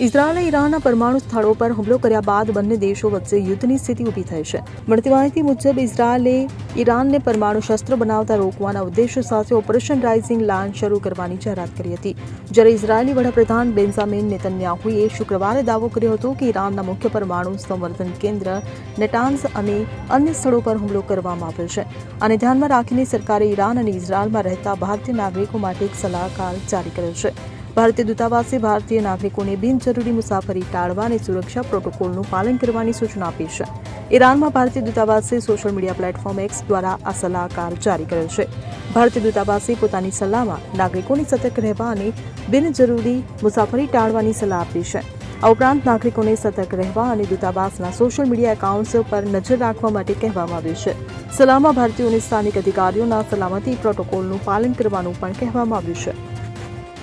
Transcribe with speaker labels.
Speaker 1: ઇઝરાયેલે ઈરાનના પરમાણુ સ્થળો પર હુમલો કર્યા બાદ બંને દેશો વચ્ચે યુદ્ધની સ્થિતિ ઊભી થઈ છે. મળતી માહિતી મુજબ, ઇઝરાયલે ઈરાનને પરમાણુ શસ્ત્ર બનાવતા રોકવાના ઉદ્દેશ્ય સાથે ઓપરેશન રાઇઝિંગ લાન શરૂ કરવાની જાહેરાત કરી હતી. જ્યારે ઇઝરાયેલી વડાપ્રધાન બેન્ઝામિન નેતન્યાહુએ શુક્રવારે દાવો કર્યો હતો કે ઈરાનના મુખ્ય પરમાણુ સંવર્ધન કેન્દ્ર નેટાન્સ અને અન્ય સ્થળો પર હુમલો કરવામાં આવ્યો છે. આને ધ્યાનમાં રાખીને સરકારે ઈરાન અને ઇઝરાયલમાં રહેતા ભારતીય નાગરિકો માટે એક સલાહકાર જારી કર્યો છે. ભારતીય દૂતાવાસે ભારતીય નાગરિકોને બિનજરૂરી મુસાફરી ટાળવા અને સુરક્ષા પ્રોટોકોલનું પાલન કરવાની સૂચના આપી છે. ઈરાનમાં ભારતીય દૂતાવાસે સોશિયલ મીડિયા પ્લેટફોર્મ એક્સ દ્વારા આ સલાહકાર જારી કર્યો છે. ભારતીય દૂતાવાસે પોતાની સલાહમાં નાગરિકોને સતર્ક રહેવા અને બિનજરૂરી મુસાફરી ટાળવાની સલાહ આપી છે. આ ઉપરાંત નાગરિકોને સતર્ક રહેવા અને દૂતાવાસના સોશિયલ મીડિયા એકાઉન્ટ્સ પર નજર રાખવા માટે કહેવામાં આવ્યું છે. સલાહમાં ભારતીયોને સ્થાનિક અધિકારીઓના સલામતી પ્રોટોકોલનું પાલન કરવાનું પણ કહેવામાં આવ્યું છે.